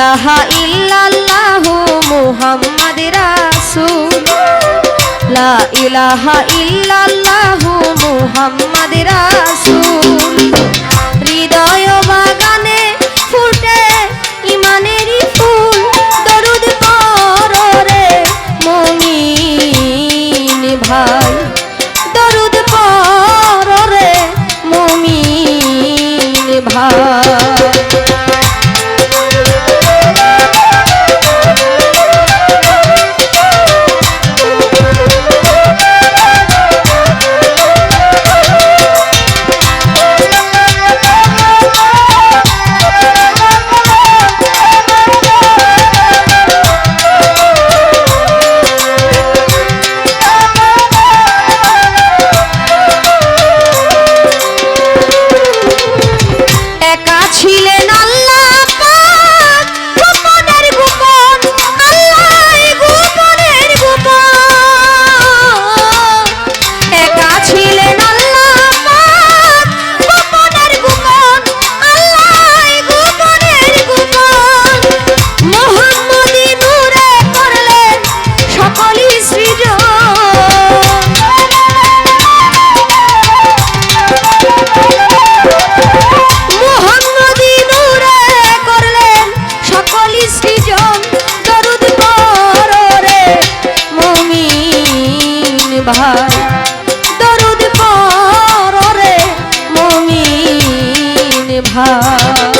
ইলাহা ইল্লাল্লাহু মুহাম্মাদ রাসূল। লা ইলাহা ইল্লাল্লাহু মুহাম্মাদ রাসূল। হৃদয় বাগানে ফুটে ইমানেরই ফুল। দরুদ পর রে মুমিন ভাই। দরুদ পর রে মুমিন ভাই। মুমিন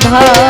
ধার